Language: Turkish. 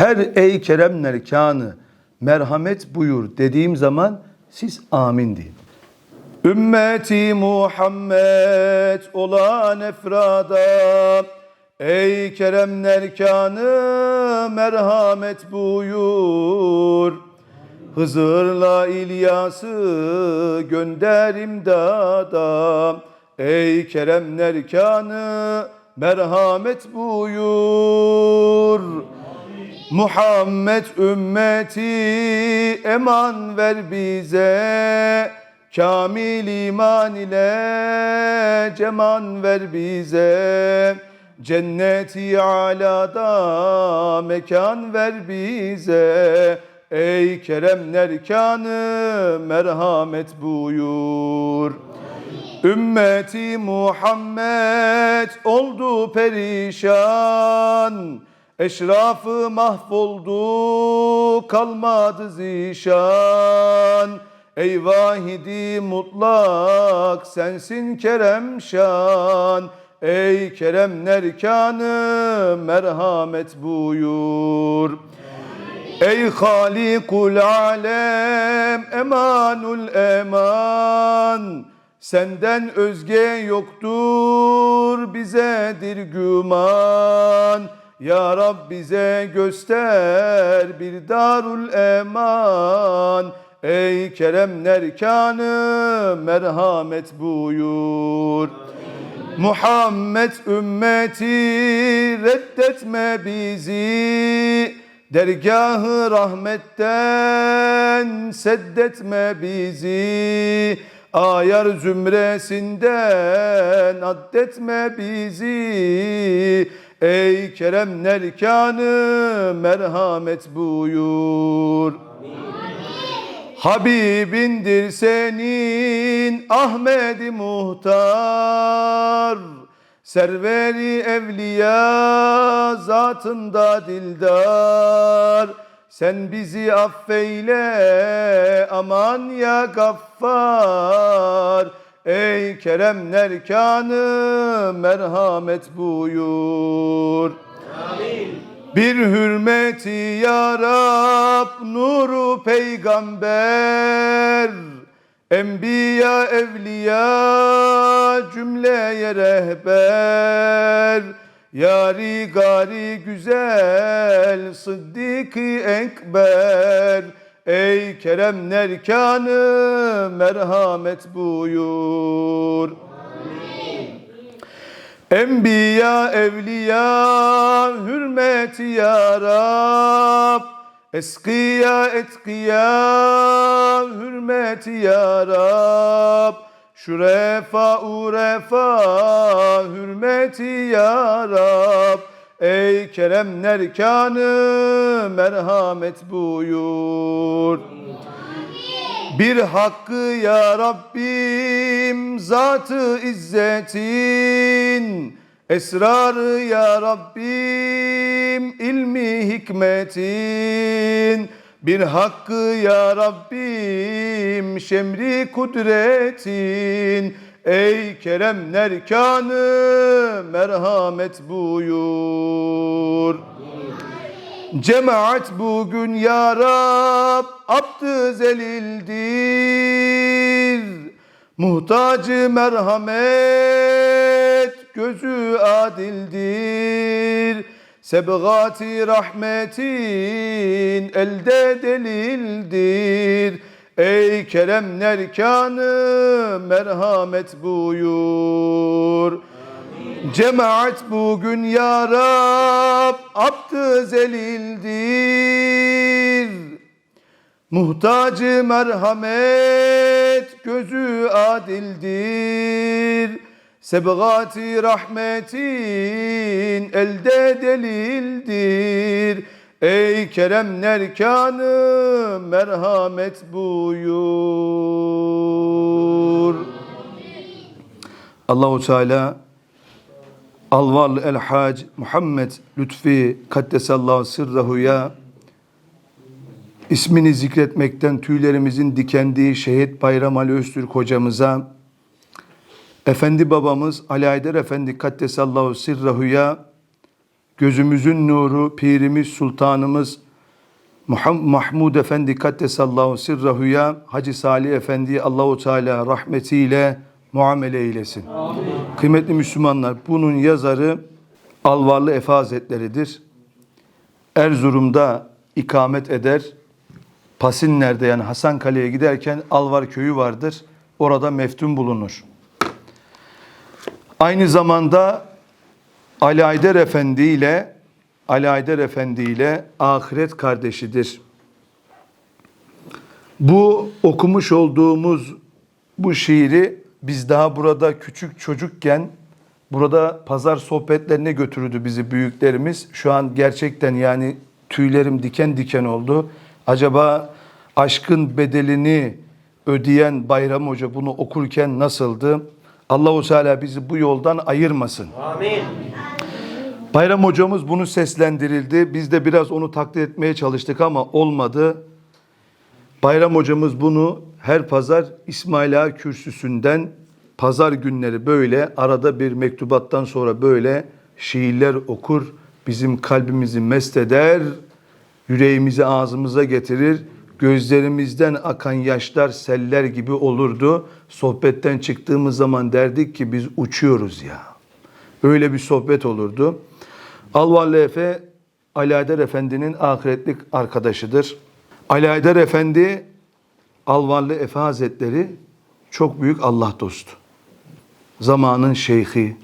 Her ey keremler kanı merhamet buyur dediğim zaman siz amin deyin. Ümmeti Muhammed olan efrada Ey keremler kanı merhamet buyur. Hızır'la İlyas'ı gönder imdada. Ey keremler kanı merhamet buyur Muhammed ümmeti eman ver bize Kamil iman ile ceman ver bize. Cenneti alada mekan ver bize. Ey keremler kanı merhamet buyur. Ümmeti Muhammed oldu perişan Eşrafı mahvoldu kalmadı zişan. Ey vahidi mutlak sensin kerem şan. Ey keremler kanı merhamet buyur. Ey Halikul alem emanul eman. Senden özge yoktur bizedir güman Ya Rab bize göster bir darul eman. Ey keremler kanı merhamet buyur. Muhammed ümmeti reddetme bizi. Dergahı rahmetten seddetme bizi. Ayar zümresinden addetme bizi Ey keremler kanı merhamet buyur. Habibindir senin Ahmedi Muhtar. Serveri evliya zatında dildar. Sen bizi affeyle aman ya gaffar Ey keremler kanı merhamet buyur. Bir hürmeti ya Rab nuru peygamber. Enbiya evliya cümleye rehber. Yari gari güzel sıddık ekber Ey keremler kanı merhamet buyur Enbiya, evliya, hürmeti ya Rab. Eskiya, etkiya, hürmeti ya Rab. Şurefa, urefa, hürmeti ya Rab. Ey keremler kanı merhamet buyur. Bir hakkı ya Rabbim zatı izzetin. Esrarı ya Rabbim ilmi hikmetin. Bir hakkı ya Rabbim şemri kudretin Ey keremler kanı merhamet buyur Cemaat bugün ya Rab abdü zelildir. Muhtacı merhamet gözü adildir. Sebgati rahmetin elde delildir. Ey keremler kanı merhamet buyur. Cemaat bugün ya Rab abdü zelildir. Muhtacı merhamet gözü adildir. Sebgati rahmetin elde delildir. Ey keremler kanı merhamet buyur. Allahu Teala Alval El Hac Muhammed Lütfi Kaddesallahu Sırrahu'ya ismini zikretmekten tüylerimizin dikendiği şehit Bayram Ali Öztürk hocamıza Efendi babamız Ali Aydar Efendi Kaddesallahu Sırrahu'ya gözümüzün nuru, pirimiz, sultanımız Mahmud Efendi Kaddesallahu Sirrahu'ya Hacı Salih Efendi'yi Allahu Teala rahmetiyle muamele eylesin. Kıymetli Müslümanlar, bunun yazarı Alvarlı Efe Hazretleri'dir. Erzurum'da ikamet eder. Pasinler'de yani Hasankale'ye giderken Alvar köyü vardır. Orada meftun bulunur. Aynı zamanda Ali Ayder Efendi ile Ali Ayder Efendi ile ahiret kardeşidir. Bu okumuş olduğumuz bu şiiri biz daha burada küçük çocukken burada pazar sohbetlerine götürürdü bizi büyüklerimiz. Şu an gerçekten yani tüylerim diken diken oldu. Acaba aşkın bedelini ödeyen Bayram Hoca bunu okurken nasıldı? Allahu Teala bizi bu yoldan ayırmasın. Amin. Bayram hocamız bunu seslendirildi. Biz de biraz onu taklit etmeye çalıştık ama olmadı. Bayram hocamız bunu her pazar İsmail Ağa kürsüsünden pazar günleri böyle arada bir mektubattan sonra böyle şiirler okur. Bizim kalbimizi mest eder, yüreğimizi ağzımıza getirir. Gözlerimizden akan yaşlar seller gibi olurdu. Sohbetten çıktığımız zaman derdik ki biz uçuyoruz ya. Öyle bir sohbet olurdu. Alvarlı Efe Ali Haydar Efendi'nin ahiretlik arkadaşıdır. Ali Haydar Efendi Alvarlı Efe Hazretleri çok büyük Allah dostu. Zamanın şeyhi,